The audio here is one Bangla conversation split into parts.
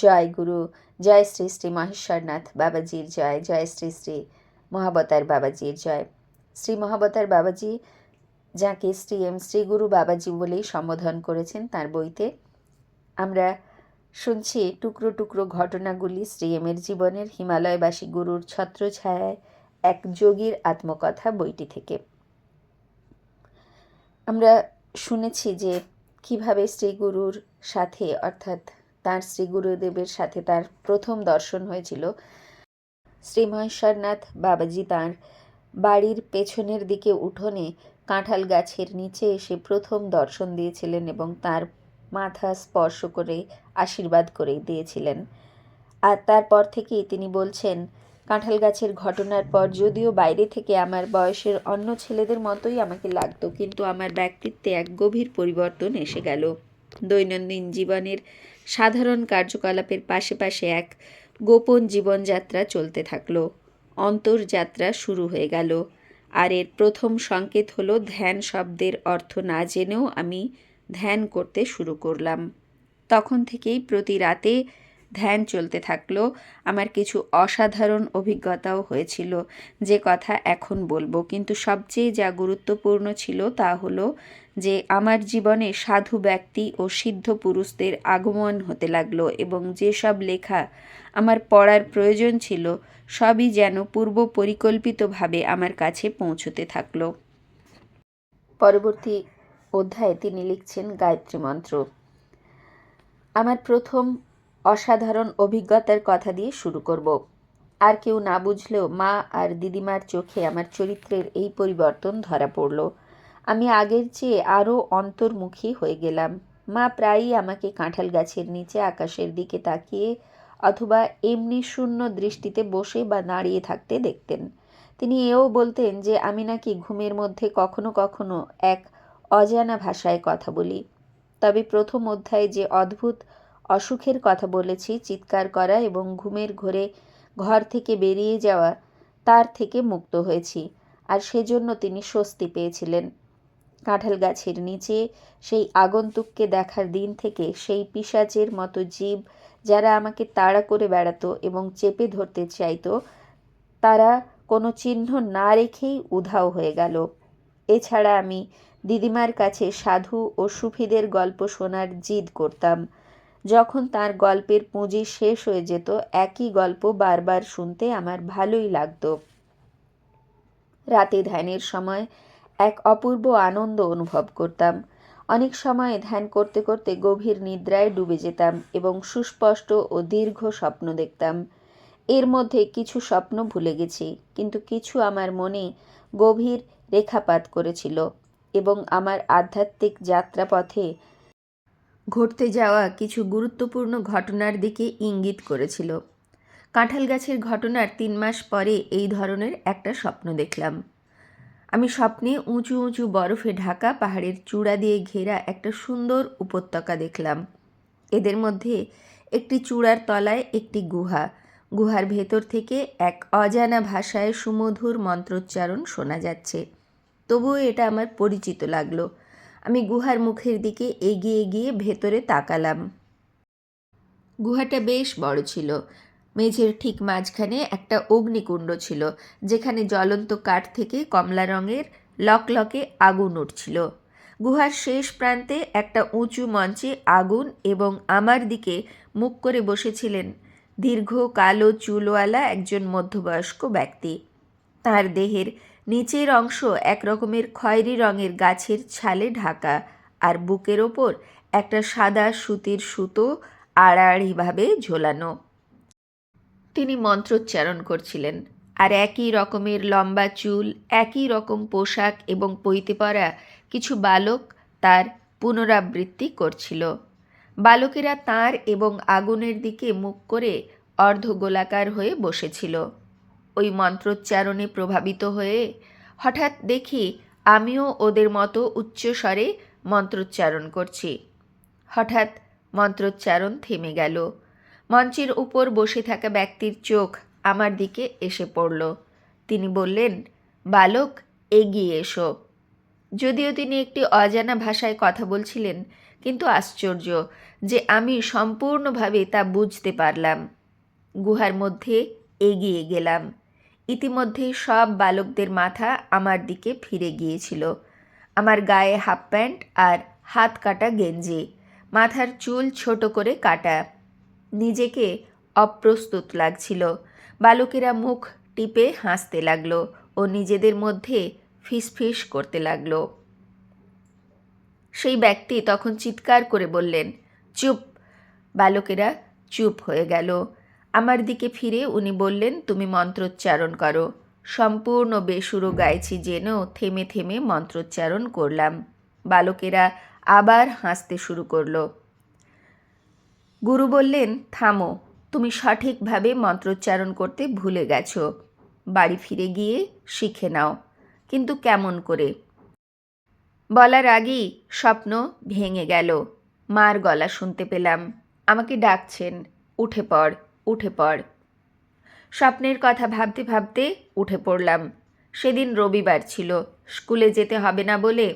জয় গুরু, জয় শ্রী শ্রী মহেশ্বরনাথ বাবাজির জয় জয় শ্রী শ্রী মহাবতার বাবাজির জয়। শ্রী মহাবতার বাবাজি, যাকে শ্রী এম শ্রী গুরু বাবাজি বলেই সম্বোধন করেছেন তার বইতে, আমরা শুনছি টুকরো টুকরো ঘটনাগুলি শ্রী এমের জীবনের হিমালয়বাসী গুরুর ছত্রছায়ায় এক যোগীর আত্মকথা বইটি থেকে। আমরা শুনেছি যে কীভাবে শ্রী গুরুর সাথে, অর্থাৎ তার শ্রী গুরুদেবের সাথে তার প্রথম দর্শন হয়েছিল। শ্রী মহেশ্বরনাথ বাবাজি তাঁর বাড়ির পেছনের দিকে উঠোনে কাঁঠাল গাছের নিচে এসে প্রথম দর্শন দিয়েছিলেন এবং তার মাথা স্পর্শ করে আশীর্বাদ করে দিয়েছিলেন। আর তারপর থেকেই তিনি বলছেন, কাঁঠাল গাছের ঘটনার পর যদিও বাইরে থেকে আমার বয়সের অন্য ছেলেদের মতোই আমাকে লাগতো, কিন্তু আমার ব্যক্তিত্বে এক গভীর পরিবর্তন এসে গেল। দৈনন্দিন জীবনের সাধারণ কার্যকলাপের পাশে এক গোপন জীবনযাত্রা চলতে থাকল। অন্তর্যাত্রা শুরু হয়ে গেল। আর এর প্রথম সংকেত হলো ধ্যান শব্দের অর্থ না জেনেও আমি ধ্যান করতে শুরু করলাম। তখন থেকেই প্রতি রাতে ধ্যান চলতে থাকল। আমার কিছু অসাধারণ অভিজ্ঞতাও হয়েছিল। যে কথা এখন বলব। কিন্তু সবচেয়ে যা গুরুত্বপূর্ণ ছিল তা হলো যে আমার জীবনে সাধু ব্যক্তি ও সিদ্ধ পুরুষদের আগমন হতে লাগল এবং যেসব লেখা আমার পড়ার প্রয়োজন ছিল, সবই যেন পূর্ব পরিকল্পিতভাবে আমার কাছে পৌঁছতে থাকল। পরবর্তী অধ্যায়ে তিনি লিখছেন গায়ত্রী মন্ত্র। আমার প্রথম অসাধারণ অভিজ্ঞতার কথা দিয়ে শুরু করব। আর কেউ না বুঝলেও মা আর দিদিমার চোখে আমার চরিত্রের এই পরিবর্তন ধরা পড়ল। আমি আগের চেয়ে আরও অন্তর্মুখী হয়ে গেলাম। মা প্রায়ই আমাকে কাঁঠাল গাছের নিচে আকাশের দিকে তাকিয়ে অথবা এমনি শূন্য দৃষ্টিতে বসে বা দাঁড়িয়ে থাকতে দেখতেন। তিনি এও বলতেন যে আমি নাকি ঘুমের মধ্যে কখনো কখনো এক অজানা ভাষায় কথা বলি। তবে প্রথম অধ্যায়ে যে অদ্ভুত অসুখের কথা বলেছি, চিৎকার করা এবং ঘুমের ঘোরে ঘর থেকে বেরিয়ে যাওয়া তার থেকে মুক্ত হয়েছি, আর সেজন্য তিনি স্বস্তি পেয়েছিলেন। কাঁঠাল গাছের নিচে সেই আগন্তুককে দেখার দিন থেকে সেই পিসাচের মতো জীব যারা আমাকে তাড়া করে বেড়াতো এবং চেপে ধরতে চাইতো, তারা কোনো চিহ্ন না রেখেই উধাও হয়ে গেল। এছাড়া আমি দিদিমার কাছে সাধু ও সুফিদের গল্প শোনার জিদ করতাম। যখন তার গল্পের পুঁজি শেষ হয়ে যেত, একই গল্প বারবার শুনতে আমার ভালোই লাগতো। রাতে ধ্যানের সময় এক অপূর্ব আনন্দ অনুভব করতাম। অনেক সময় ধ্যান করতে করতে গভীর নিদ্রায় ডুবে যেতাম এবং সুস্পষ্ট ও দীর্ঘ স্বপ্ন দেখতাম। এর মধ্যে কিছু স্বপ্ন ভুলে গেছি, কিন্তু কিছু আমার মনে গভীর রেখাপাত করেছিল এবং আমার আধ্যাত্মিক যাত্রাপথে ঘটতে যাওয়া কিছু গুরুত্বপূর্ণ ঘটনার দিকে ইঙ্গিত করেছিল। কাঁঠাল গাছের ঘটনার তিন মাস পরে এই ধরনের একটা স্বপ্ন দেখলাম। আমি স্বপ্নে উঁচু উঁচু বরফে ঢাকা পাহাড়ের চূড়া দিয়ে ঘেরা একটা সুন্দর উপত্যকা দেখলাম। এদের মধ্যে একটি চূড়ার তলায় একটি গুহা। গুহার ভেতর থেকে এক অজানা ভাষায় সুমধুর মন্ত্রোচ্চারণ শোনা যাচ্ছে। তবুও এটা আমার পরিচিত লাগল। আমি গুহার মুখের দিকে এগিয়ে এগিয়ে ভেতরে তাকালাম। গুহাটা বেশ বড় ছিল। মেঝের ঠিক মাঝখানে একটা অগ্নিকুণ্ড ছিল, যেখানে জ্বলন্ত কাঠ থেকে কমলা রঙের লকলকে আগুন উঠছিল। গুহার শেষ প্রান্তে একটা উঁচু মঞ্চে আগুন এবং আমার দিকে মুখ করে বসেছিলেন দীর্ঘ কালো চুলওয়ালা একজন মধ্যবয়স্ক ব্যক্তি। তার দেহের নিচের অংশ এক রকমের খয়েরি রঙের গাছের ছালে ঢাকা, আর বুকের ওপর একটা সাদা সুতির সুতো আড়াআড়িভাবে ঝোলানো। তিনি মন্ত্রোচ্চারণ করছিলেন, আর একই রকমের লম্বা চুল, একই রকম পোশাক এবং পইতে পরা কিছু বালক তার পুনরাবৃত্তি করছিল। বালকেরা তার এবং আগুনের দিকে মুখ করে অর্ধগোলাকার হয়ে বসেছিল। ওই মন্ত্রোচ্চারণে প্রভাবিত হয়ে হঠাৎ দেখি আমিও ওদের মতো উচ্চস্বরে মন্ত্রোচ্চারণ করছি। হঠাৎ মন্ত্রোচ্চারণ থেমে গেল। মঞ্চের উপর বসে থাকা ব্যক্তির চোখ আমার দিকে এসে পড়ল। তিনি বললেন, বালক, এগিয়ে এসো। যদিও তিনি একটি অজানা ভাষায় কথা বলছিলেন, কিন্তু আশ্চর্য যে আমি সম্পূর্ণভাবে তা বুঝতে পারলাম। গুহার মধ্যে এগিয়ে গেলাম। ইতিমধ্যে সব বালকদের মাথা আমার দিকে ফিরে গিয়েছিল। আমার গায়ে হাফ প্যান্ট আর হাত কাটা গেঞ্জি, মাথার চুল ছোট করে কাটা। নিজেকে অপ্রস্তুত লাগছিল। বালকেরা মুখ টিপে হাসতে লাগল ও নিজেদের মধ্যে ফিসফিস করতে লাগল। সেই ব্যক্তি তখন চিৎকার করে বললেন, চুপ। বালকেরা চুপ হয়ে গেল। আমার দিকে ফিরে উনি বললেন, তুমি মন্ত্রোচ্চারণ করো। সম্পূর্ণ বেসুরো গাইছি জেনেও থেমে থেমে মন্ত্রোচ্চারণ করলাম। বালকেরা আবার হাসতে শুরু করল। গুরু বললেন, থামো, তুমি সঠিকভাবে মন্ত্রোচ্চারণ করতে ভুলে গেছো। বাড়ি ফিরে গিয়ে শিখে নাও। কিন্তু কেমন করে? বলার আগেই স্বপ্ন ভেঙে গেল। মার গলা শুনতে পেলাম। আমাকে ডাকছেন, উঠে পড়। উঠে পড়। স্বপ্নের কথা ভাবতে ভাবতে উঠে পড়লাম। সেদিন রবিবার ছিল। স্কুলে যেতে হবে না বলে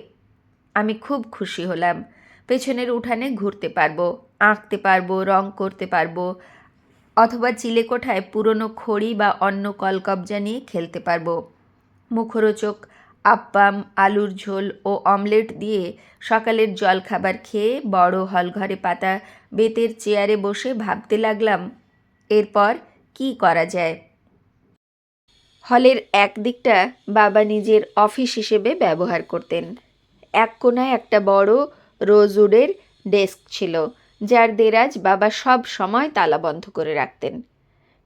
আমি খুব খুশি হলাম। পেছনের উঠানে ঘুরতে পারব, আঁকতে পারব, রং করতে পারব, অথবা চিলেকোঠায় পুরনো খড়ি বা অন্য কলকবজা নিয়ে খেলতে পারব। মুখরোচক আপ্পাম, আলুর ঝোল ও অমলেট দিয়ে সকালের জলখাবার খেয়ে বড় হলঘরে পাতা বেতের চেয়ারে বসে ভাবতে লাগলাম এরপর কি করা যায়? হলের এক দিকটা বাবা নিজের অফিস হিসেবে ব্যবহার করতেন। এক কোনায় একটা বড় রোজউডের ডেস্ক ছিল, যার দেরাজ বাবা সব সময় তালা বন্ধ করে রাখতেন।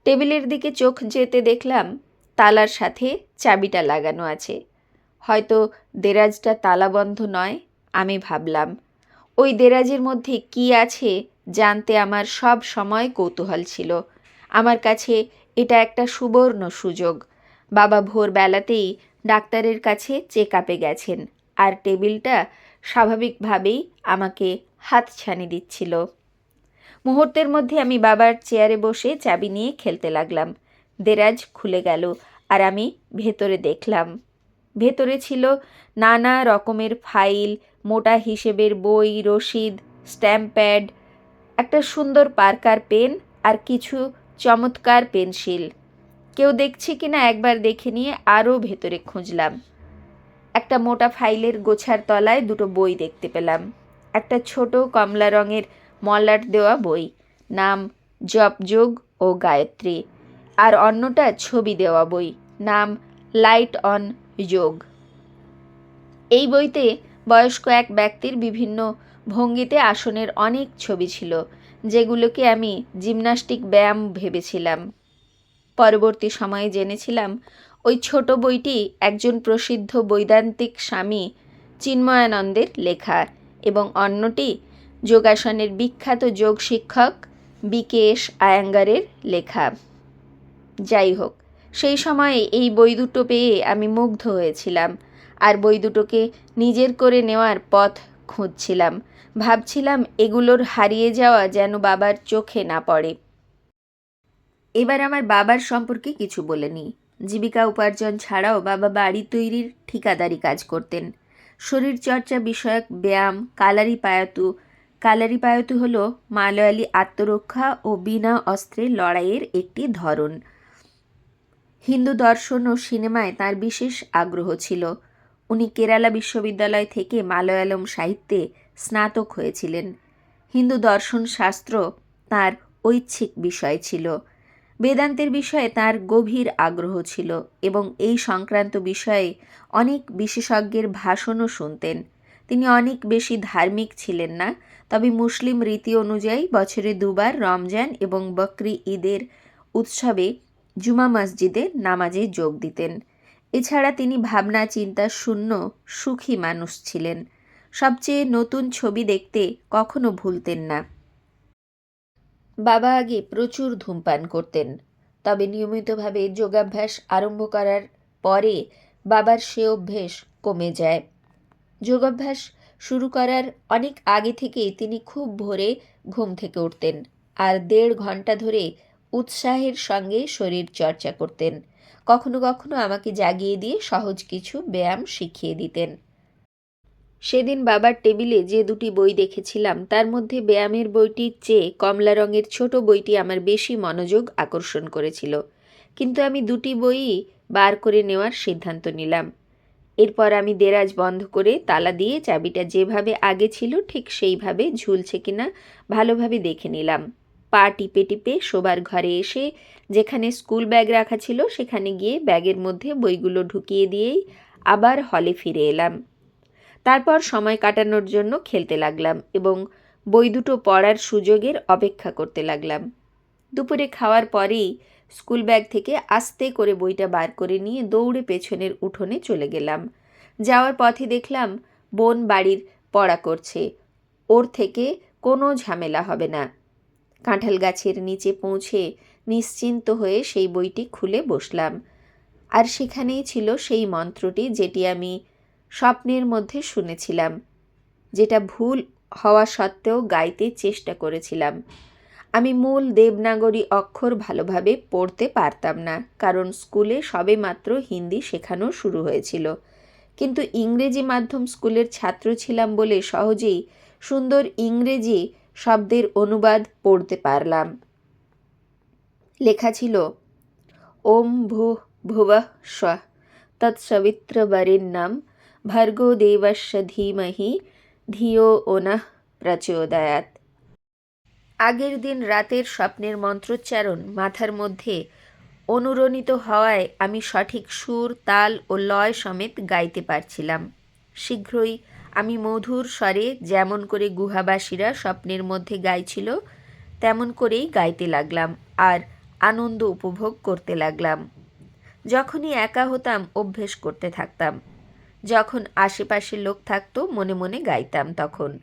টেবিলের দিকে চোখ যেতে দেখলাম তালার সাথে চাবিটা লাগানো আছে। হয়তো দেরাজটা তালাবন্ধ নয়, আমি ভাবলাম। ওই দেরাজের মধ্যে কি আছে জানতে আমার সব সময় কৌতূহল ছিল। আমার কাছে এটা একটা সুবর্ণ সুযোগ। বাবা ভোরবেলাতেই ডাক্তারের কাছে চেক আপে গেছেন আর টেবিলটা স্বাভাবিকভাবেই আমাকে হাতছানি দিচ্ছিল। মুহূর্তের মধ্যে আমি বাবার চেয়ারে বসে চাবি নিয়ে খেলতে লাগলাম। দেরাজ খুলে গেল আর আমি ভেতরে দেখলাম। ভেতরে ছিল নানা রকমের ফাইল, মোটা হিসেবের বই, রসিদ, স্ট্যাম্প প্যাড, একটা সুন্দর পার্কার পেন আর কিছু চমৎকার পেন্সিল। কেউ দেখছে কিনা একবার দেখে নিয়ে আরও ভেতরে খুঁজলাম। একটা মোটা ফাইলের গোছার তলায় দুটো বই দেখতে পেলাম। একটা ছোট কমলা রঙের মলাট দেওয়া বই, নাম জপযোগ ও গায়ত্রী। আর অন্যটা ছবি দেওয়া বই, নাম লাইট অন যোগ। এই বইতে বয়স্ক এক ব্যক্তির বিভিন্ন ভঙ্গিতে আসনের অনেক ছবি ছিল। যেগুলোকে আমি জিমনাস্টিক ব্যায়াম ভেবেছিলাম। পরবর্তী সময়ে জেনেছিলাম, ওই ছোট বইটি একজন প্রসিদ্ধ বৈদান্তিক স্বামী চিন্ময়ানন্দের লেখা এবং অন্যটি যোগাসনের বিখ্যাত যোগ শিক্ষক বিকেশ আয়াঙ্গারের লেখা। যাই হোক, সেই সময়ে এই বই দুটো পেয়ে আমি মুগ্ধ হয়েছিলাম আর বই দুটোকে নিজের করে নেওয়ার পথ খুঁজছিলাম। ভাবছিলাম এগুলোর হারিয়ে যাওয়া যেন বাবার চোখে না পড়ে। এবার আমার বাবার সম্পর্কে কিছু বলে নিই। জীবিকা উপার্জন ছাড়াও বাবা বাড়ি তৈরির ঠিকাদারি কাজ করতেন। শরীরচর্চা বিষয়ক ব্যায়াম, কালারি পায়াতু। কালারি পায়াতু হল মালয়ালি আত্মরক্ষা ও বিনা অস্ত্রে লড়াইয়ের একটি ধরন। হিন্দু দর্শন ও সিনেমায় তার বিশেষ আগ্রহ ছিল। উনি কেরালা বিশ্ববিদ্যালয় থেকে মালয়ালম সাহিত্যে স্নাতক হয়েছিলেন। হিন্দু দর্শন শাস্ত্র তার ঐচ্ছিক বিষয় ছিল। বেদান্তের বিষয়ে তার গভীর আগ্রহ ছিল এবং এই সংক্রান্ত বিষয়ে অনেক বিশেষজ্ঞের ভাষণও শুনতেন। তিনি অনেক বেশি ধার্মিক ছিলেন না, তবে মুসলিম রীতি অনুযায়ী বছরে দুবার রমজান এবং বকরি ঈদের উৎসবে জুমা মসজিদে নামাজে যোগ দিতেন। এছাড়া তিনি ভাবনা চিন্তা শূন্য সুখী মানুষ ছিলেন। সবচেয়ে নতুন ছবি দেখতে কখনো ভুলতেন না। বাবা আগে প্রচুর ধূমপান করতেন, তবে নিয়মিতভাবে যোগাভ্যাস আরম্ভ করার পরে বাবার সে অভ্যেস কমে যায়। যোগাভ্যাস শুরু করার অনেক আগে থেকেই তিনি খুব ভোরে ঘুম থেকে উঠতেন আর দেড় ঘণ্টা ধরে উৎসাহের সঙ্গে শরীর চর্চা করতেন। কখনো কখনো আমাকে জাগিয়ে দিয়ে সহজ কিছু ব্যায়াম শিখিয়ে দিতেন। সেদিন বাবার টেবিলে যে দুটি বই দেখেছিলাম, তার মধ্যে ব্যায়ামের বইটির চেয়ে কমলা রঙের ছোট বইটি আমার বেশি মনোযোগ আকর্ষণ করেছিল। কিন্তু আমি দুটি বইই বার করে নেওয়ার সিদ্ধান্ত নিলাম। এরপর আমি দেরাজ বন্ধ করে তালা দিয়ে চাবিটা যেভাবে আগে ছিল, ঠিক সেইভাবে ঝুলছে কিনা ভালোভাবে দেখে নিলাম। পা টিপে টিপে শোবার ঘরে এসে যেখানে স্কুল ব্যাগ রাখা ছিল, সেখানে গিয়ে ব্যাগের মধ্যে বইগুলো ঢুকিয়ে দিয়েই আবার হলে ফিরে এলাম। তারপর সময় কাটানোর জন্য খেলতে লাগলাম এবং বই দুটো পড়ার সুযোগের অপেক্ষা করতে লাগলাম। দুপুরে খাওয়ার পরেই স্কুল ব্যাগ থেকে আস্তে করে বইটা বার করে নিয়ে দৌড়ে পেছনের উঠোনে চলে গেলাম। যাওয়ার পথে দেখলাম বোন বাড়ির পড়া করছে। ওর থেকে কোনো ঝামেলা হবে না। কাঁঠাল গাছের নিচে পৌঁছে নিশ্চিন্ত হয়ে সেই বইটি খুলে বসলাম। আর সেখানেই ছিল সেই মন্ত্রটি যেটি আমি স্বপ্নের মধ্যে শুনেছিলাম। যেটা ভুল হওয়া সত্ত্বেও গাইতে চেষ্টা করেছিলাম। আমি মূল দেবনাগরী অক্ষর ভালোভাবে পড়তে পারতাম না, কারণ স্কুলে সবেমাত্র হিন্দি শেখানো শুরু হয়েছিল। কিন্তু ইংরেজি মাধ্যম স্কুলের ছাত্র ছিলাম বলে সহজেই সুন্দর ইংরেজি শব্দের অনুবাদ পড়তে পারলাম। লেখা ছিল, ওম ভূ ভুব স্ব তৎসবিত্রবরেণ্যম ভর্গো দেবস্য ধীমহি ধিও ওনঃ প্রচোদয়াত আগের দিন রাতের স্বপ্নের মন্ত্রোচ্চারণ মাথার মধ্যে অনুরণিত হওয়ায় আমি সঠিক সুর, তাল ও লয় সমেত গাইতে পারছিলাম। শীঘ্রই আমি মধুর স্বরে যেমন করে গুহাবাসীরা স্বপ্নের মধ্যে গাইছিল, তেমন করেই গাইতে লাগলাম আর আনন্দ উপভোগ করতে লাগলাম। যখনই একা হতাম, অভ্যেস করতে থাকতাম। যখন আশেপাশে লোক থাকতো, মনে মনে গাইতাম তখন।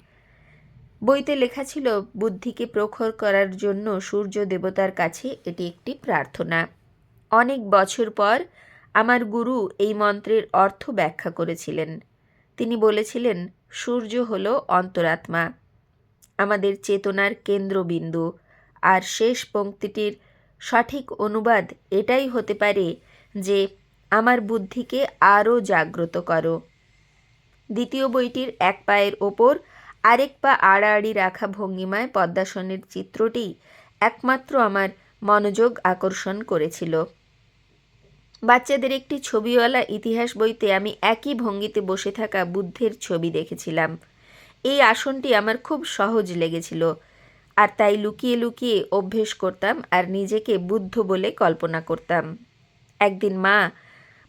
বইতে লেখা ছিল, বুদ্ধিকে প্রখর করার জন্য সূর্য দেবতার কাছে এটি একটি প্রার্থনা। অনেক বছর পর আমার গুরু এই মন্ত্রের অর্থ ব্যাখ্যা করেছিলেন। তিনি বলেছিলেন, সূর্য হল অন্তরাত্মা, আমাদের চেতনার কেন্দ্রবিন্দু, আর শেষ পংক্তিটির সঠিক অনুবাদ এটাই হতে পারে যে আমার বুদ্ধিকে আরও জাগ্রত করো। দ্বিতীয় বইটির এক পায়ের ওপর আরেক পা আড়াআড়ি রাখা ভঙ্গিমায় পদ্মাসনের চিত্রটি একমাত্র আমার মনোযোগ আকর্ষণ করেছিল। বাচ্চাদের একটি ছবিওয়ালা ইতিহাস বইতে আমি একই ভঙ্গিতে বসে থাকা বুদ্ধের ছবি দেখেছিলাম। এই আসনটি আমার খুব সহজ লেগেছিল, আর তাই লুকিয়ে লুকিয়ে অভ্যেস করতাম আর নিজেকে বুদ্ধ বলে কল্পনা করতাম। একদিন মা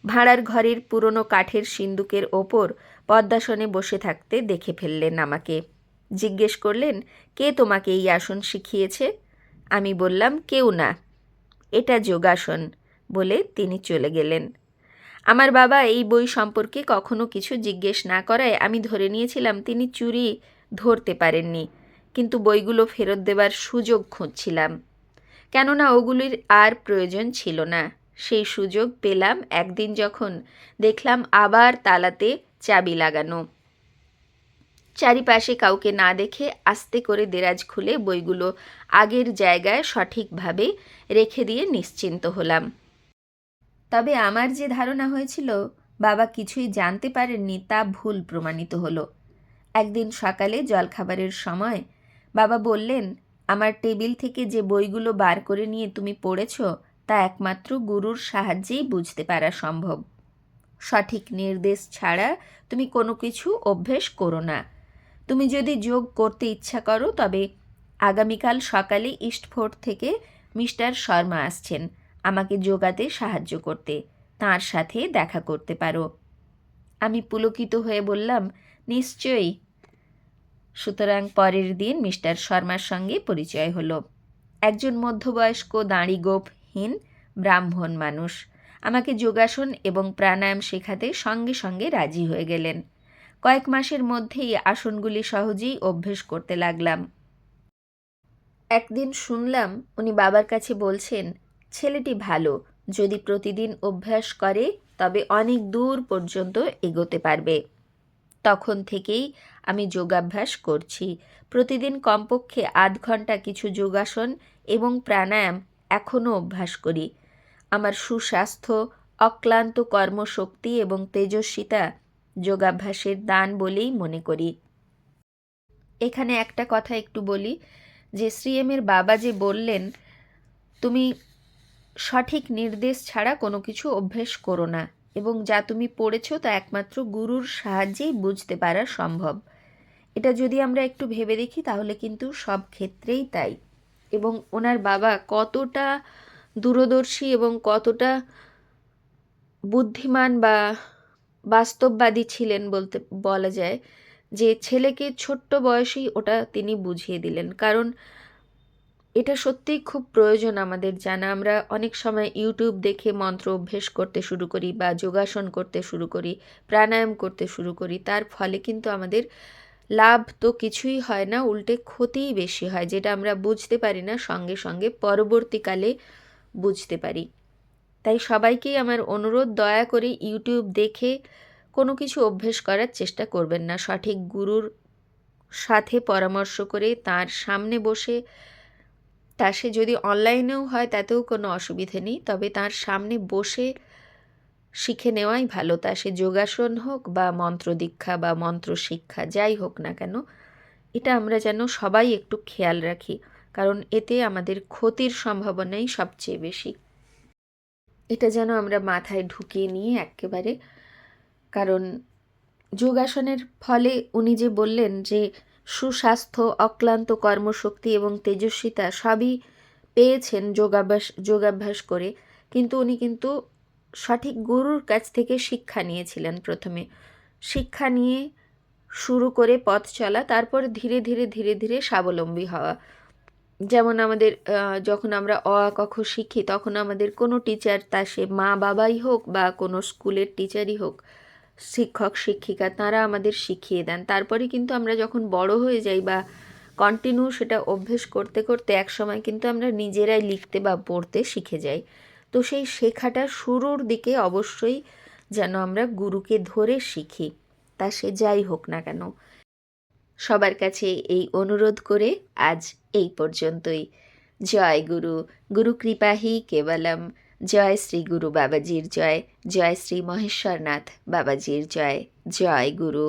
ভাড়ার ঘরের পুরনো কাঠের সিন্দুকের ওপর পদ্মাসনে বসে থাকতে দেখে ফেললেন আমাকে। জিজ্ঞেস করলেন, কে তোমাকে এই আসন শিখিয়েছে? আমি বললাম, কেউ না। এটা যোগাসন। বলে তিনি চলে গেলেন। আমার বাবা এই বই সম্পর্কে কখনো কিছু জিজ্ঞেস না করায় আমি ধরে নিয়েছিলাম তিনি চুরি ধরতে পারেননি, কিন্তু বইগুলো ফেরত দেবার সুযোগ খুঁজছিলাম। কেননা ওগুলির আর প্রয়োজন ছিল না। সেই সুযোগ পেলাম একদিন যখন দেখলাম আবার তালাতে চাবি লাগানো। চারিপাশে কাউকে না দেখে আস্তে করে দেরাজ খুলে বইগুলো আগের জায়গায় সঠিকভাবে রেখে দিয়ে নিশ্চিন্ত হলাম। তবে আমার যে ধারণা হয়েছিল, বাবা কিছুই জানতে পারেননি তা ভুল প্রমাণিত হলো। একদিন সকালে জলখাবারের সময় বাবা বললেন, আমার টেবিল থেকে যে বইগুলো বার করে নিয়ে তুমি পড়েছ তা একমাত্র গুরুর সাহায্যেই বুঝতে পারা সম্ভব। সঠিক নির্দেশ ছাড়া তুমি কোনো কিছু অভ্যেস করো না। তুমি যদি যোগ করতে ইচ্ছা করো, তবে আগামীকাল সকালে ইস্টফোর্ট থেকে মিস্টার শর্মা আসছেন আমাকে যোগাতে সাহায্য করতে। তার সাথে দেখা করতে পারো। আমি পুলকিত হয়ে বললাম, নিশ্চয়ই। সুতরাং পরের দিন মিস্টার শর্মার সঙ্গে পরিচয় হলো। একজন মধ্যবয়স্ক দাঁড়ি গোপহীন ব্রাহ্মণ মানুষ। আমাকে যোগাসন এবং প্রাণায়াম শেখাতে সঙ্গে সঙ্গে রাজি হয়ে গেলেন। কয়েক মাসের মধ্যেই আসনগুলি সহজেই অভ্যেস করতে লাগলাম। একদিন শুনলাম উনি বাবার কাছে বলছেন, ছেলেটি ভালো, যদি প্রতিদিন অভ্যাস করে, তবে অনেক দূর পর্যন্ত এগোতে পারবে। তখন থেকেই আমি যোগাভ্যাস করছি। প্রতিদিন কমপক্ষে আধ ঘণ্টা কিছু যোগাসন এবং প্রাণায়াম এখনও অভ্যাস করি। আমার সুস্বাস্থ্য, অক্লান্ত কর্মশক্তি এবং তেজস্বিতা যোগাভ্যাসের দান বলেই মনে করি। এখানে একটা কথা একটু বলি, যে শ্রীএমের বাবা যে বললেন, তুমি সঠিক নির্দেশ ছাড়া কোনো কিছু অভ্যেস করো না এবং যা তুমি পড়েছো তা একমাত্র গুরুর সাহায্যেই বুঝতে পারা সম্ভব। এটা যদি আমরা একটু ভেবে দেখি, তাহলে কিন্তু সব ক্ষেত্রেই তাই। এবং ওনার বাবা কতটা দূরদর্শী এবং কতটা বুদ্ধিমান বা বাস্তববাদী ছিলেন বলতে, বলা যায়, যে ছেলেকে ছোট্ট বয়সেই ওটা তিনি বুঝিয়ে দিলেন। কারণ এটা সত্যিই খুব প্রয়োজন আমাদের জানা। আমরা অনেক সময় ইউটিউব দেখে মন্ত্র অভ্যেস করতে শুরু করি বা যোগাসন করতে শুরু করি, প্রাণায়াম করতে শুরু করি। তার ফলে কিন্তু আমাদের লাভ তো কিছুই হয় না, উল্টে ক্ষতিই বেশি হয়, যেটা আমরা বুঝতে পারি না, সঙ্গে সঙ্গে পরবর্তীকালে বুঝতে পারি। তাই সবাইকেই আমার অনুরোধ, দয়া করে ইউটিউব দেখে কোনো কিছু অভ্যেস করার চেষ্টা করবেন না। সঠিক গুরুর সাথে পরামর্শ করে তার সামনে বসে, তা সে যদি অনলাইনেও হয় তাতেও কোনো অসুবিধে নেই, তবে তার সামনে বসে শিখে নেওয়াই ভালো। তা সে যোগাসন হোক বা মন্ত্র দীক্ষা বা মন্ত্র শিক্ষা যাই হোক না কেন, এটা আমরা যেন সবাই একটু খেয়াল রাখি, কারণ এতে আমাদের ক্ষতির সম্ভাবনাই সবচেয়ে বেশি। এটা যেন আমরা মাথায় ঢুকিয়ে নিয়ে একেবারে, কারণ যোগাসনের ফলে উনি যে বললেন যে সুস্বাস্থ্য, অক্লান্ত কর্মশক্তি এবং তেজস্বিতা সবই পেয়েছেন যোগাভ্যাস যোগাভ্যাস করে, কিন্তু উনি কিন্তু সঠিক গুরুর কাছ থেকে শিক্ষা নিয়েছিলেন প্রথমে। শিক্ষা নিয়ে শুরু করে পথ চলা, তারপর ধীরে ধীরে ধীরে ধীরে স্বাবলম্বী হওয়া। যেমন আমাদের যখন আমরা অ আ ক, খ শিখি, তখন আমাদের কোনো টিচার তা সে মা বাবাই হোক বা কোনো স্কুলের টিচারই হোক, শিক্ষক, শিক্ষিকা, তারা আমাদের শিখিয়ে দেন। তারপরে কিন্তু আমরা যখন বড় হয়ে যাই বা কন্টিনিউ সেটা অভ্যেস করতে করতে এক সময় কিন্তু আমরা নিজেরাই লিখতে বা পড়তে শিখে যাই। তো সেই শেখাটা শুরুর দিকে অবশ্যই যেন আমরা গুরুকে ধরে শিখি, তা সে যাই হোক না কেন। সবার কাছে এই অনুরোধ করে আজ এই পর্যন্তই। জয় গুরু গুরু কৃপাহি কেবলম। জয় শ্রী গুরু বাবাজির জয় জয় শ্রী মহেশ্বরনাথ বাবাজির জয়। জয় গুরু।